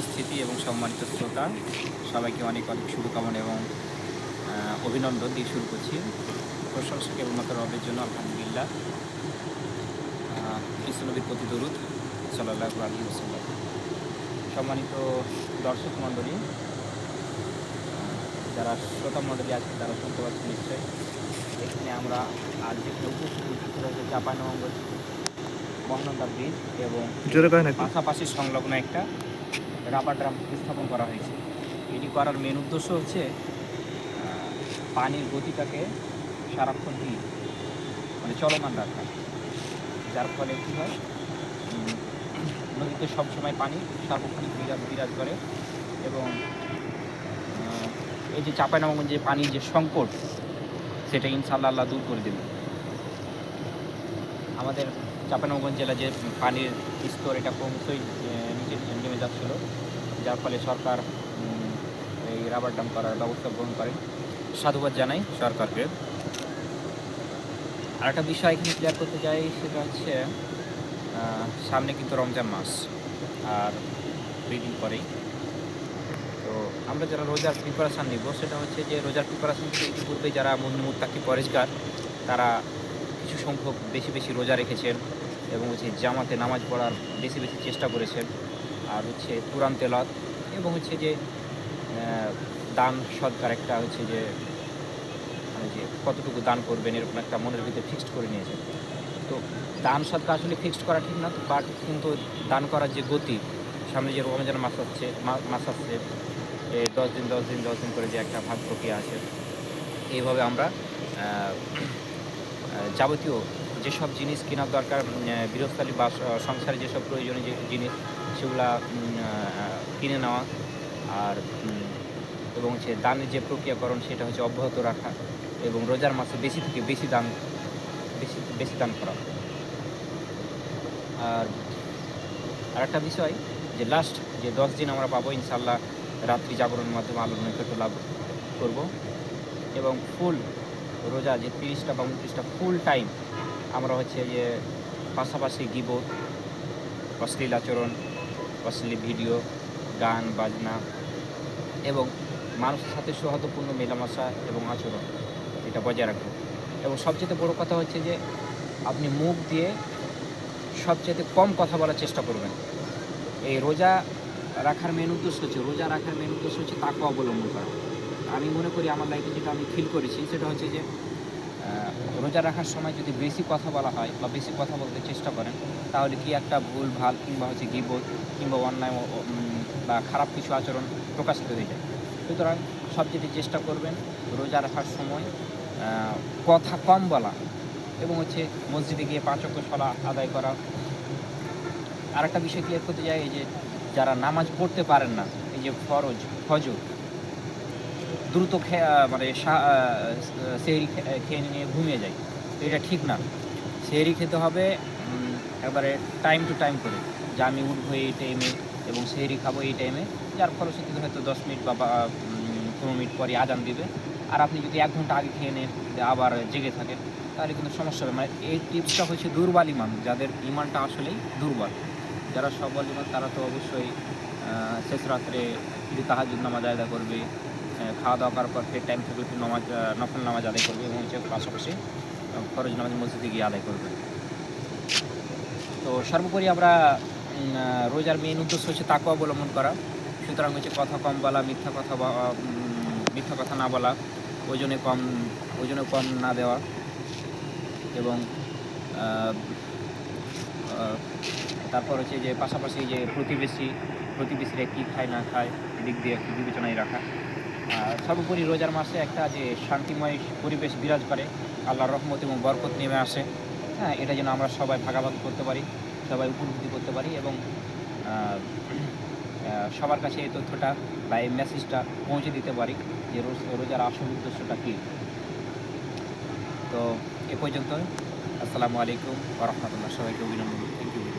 উপস্থিতি এবং সম্মানিত শ্রোতা সবাইকে অনেক অনেক শুভকামনা এবং অভিনন্দন দিয়ে শুরু করছি। প্রশংসা কেবলমাত্র রবের জন্য আলহামদুলিল্লাহ। কৃষ্ণনবীর প্রতি দরুদ সাল্লাহ আলী ওসাল্লাম সম্মানিত দর্শক মণ্ডলী যারা শ্রোতা মণ্ডলী আছে তারা শুনতে পাচ্ছেন নিশ্চয়ই। এখানে আমরা আজ যেখানে উপস্থিত হচ্ছে চাপানগঞ্জ মহানন্দা ব্রিজ এবং পাশাপাশি সংলগ্ন একটা রাবার ড্রাম স্থাপন করা হয়েছে। এটি করার মেন উদ্দেশ্য হচ্ছে পানির গতিটাকে সারাক্ষণ কি মানে চলমান রাখা। যার ফলে কী হয় নদীতে সবসময় পানি সার্বক্ষণিক বিরাজ বিরাজ করে এবং এই যে চাপাইনবাবগঞ্জ পানির যে সংকট, সেটা ইনশাল্লাহ আল্লাহ দূর করে দেবে। আমাদের চাপানগঞ্জ জেলা যে পানির স্তর, এটা ক্রমশই নিচে নেমে যাচ্ছিল, যার ফলে সরকার এই রাবার ড্যাম করার ব্যবস্থা গ্রহণ করে। সাধুবাদ জানাই সরকারকে। আরেকটা বিষয় এখানে ক্লিয়ার করতে চাই, সেটা হচ্ছে সামনে কিন্তু রমজান মাস, আর দুই দিন পরেই। তো আমরা যারা রোজার প্রিপারেশান নিব, সেটা হচ্ছে যে রোজার প্রিপারেশান ইতিপূর্বে যারা মুন্নুমুত্তাকি পরেশগার, তারা কিছু সংখ্যক বেশি বেশি রোজা রেখেছেন এবং হচ্ছে জামাতে নামাজ পড়ার বেশি বেশি চেষ্টা করেছেন। আর হচ্ছে কোরআন তেলাত এবং হচ্ছে যে দান সৎকার একটা হচ্ছে যে মানে যে কতটুকু দান করবেন এরকম একটা মনের ভিতরে ফিক্সড করে নিয়েছেন তো দান সৎকার আসলে ফিক্সড করা ঠিক না তো বাট কিন্তু দান করার যে গতি সামনে যে রমজান মাস হচ্ছে মাস আসছে এই দশ দিন দশ দিন দশ দিন করে যে একটা ভাগ প্রক্রিয়া আছে এইভাবে আমরা যাবতীয় যেসব জিনিস কেনার দরকার আহ, বা সংসারে যেসব প্রয়োজনীয় যে জিনিস সেগুলা কিনে নেওয়া। আর এবং হচ্ছে দানের যে প্রক্রিয়াকরণ সেটা হচ্ছে অব্যাহত রাখা এবং রোজার মাসে বেশি থেকে বেশি দান, বেশি বেশি দান করা। আর আরেকটা বিষয় যে লাস্ট যে দশ দিন আমরা পাবো ইনশাল্লাহ রাত্রি জাগরণের মাধ্যমে আলোর নৈকট্য লাভ করব। এবং ফুল রোজা যে তিরিশটা বা উনত্রিশটা ফুল টাইম আমরা হচ্ছে যে পাশাপাশি গিবোধ অশ্লীল আচরণ অশ্লীল ভিডিও, গান, বাজনা এবং মানুষের সাথে সৌহার্দ্যপূর্ণ মেলামেশা এবং আচরণ, এটা বজায় রাখব। এবং সবচেয়ে বড় কথা হচ্ছে যে, আপনি মুখ দিয়ে সবচেয়ে কম কথা বলার চেষ্টা করবেন। এই রোজা রাখার মেন উদ্দেশ্য হচ্ছে, রোজা রাখার মেন উদ্দেশ্য হচ্ছে তাকে অবলম্বন করা। আমি মনে করি আমার লাইফে যেটা আমি ফিল করেছি, সেটা হচ্ছে যে রোজা রাখার সময় যদি বেশি কথা বলা হয় বা বেশি কথা বলতে চেষ্টা করেন, তাহলে কি একটা ভুল, ভালো কিংবা হচ্ছে গিবোধ কিংবা অন্যায় বা খারাপ কিছু আচরণ প্রকাশিত হয়ে যায়। সুতরাং সবচেয়ে চেষ্টা করবেন রোজা রাখার সময় কথা কম বলা এবং হচ্ছে মসজিদে গিয়ে পাঁচ অক্ষ সলা আদায় করা। আর একটা বিষয় ক্লিয়ার করতে যাই এই যে যারা নামাজ পড়তে পারেন না, এই যে ফরজ, ফজর দ্রুত মানে সেহরি খেয়ে নিয়ে ঘুমিয়ে তো এটা ঠিক না। সেহরি খেতে হবে একবারে টাইম টু টাইম করে। যে আমি উঠবো এই টাইমে এবং সেহরি খাব এই টাইমে যার ফলশ্রুতিতে হয়তো দশ মিনিট বা পনেরো মিনিট পরে আজান দিবে। আর আপনি যদি এক ঘণ্টা আগে খেয়ে নেন আবার জেগে থাকেন, তাহলে কিন্তু সমস্যা হবে। মানে এই টিপসটা হচ্ছে দুর্বল ইমান। যাদের ইমানটা আসলেই দুর্বল। যারা সবল ইমান, তারা তো অবশ্যই শেষ রাত্রে যদি তাহাজুদ নামাজ আদায় করবে খাওয়া দাওয়া করার পর ফের টাইম থাকলে একটু নামাজ নফল নামাজ আদায় করবে এবং হচ্ছে পাশাপাশি ফরজ নামাজ মসজিদে গিয়ে আদায় করবে। তো সর্বোপরি আমরা রোজার মেন উদ্দেশ্য হচ্ছে তাকে অবলম্বন করা। সুতরাং হচ্ছে কথা কম বলা, মিথ্যা কথা মিথ্যা কথা না বলা, ওজনে কম ওজনে কম না দেওয়া এবং তারপর হচ্ছে যে পাশাপাশি যে প্রতিবেশী, প্রতিবেশীরা কী খায় না খায়, এদিক দিয়ে একটু বিবেচনায় রাখা। সর্বোপরি রোজার মাসে একটা যে শান্তিময় পরিবেশ বিরাজ করে, আল্লাহর রহমত এবং বরকত নেমে আসে। হ্যাঁ এটা যেন আমরা সবাই ভাগাভাগি করতে পারি, সবাই উপলব্ধি করতে পারি এবং সবার কাছে এই তথ্যটা বা এই মেসেজটা পৌঁছে দিতে পারি যে রোজ, রোজার আসল উদ্দেশ্যটা কী। তো এ পর্যন্ত আসসালামু আলাইকুম রহমতুল্লাহ। সবাইকে অভিনন্দন। Thank you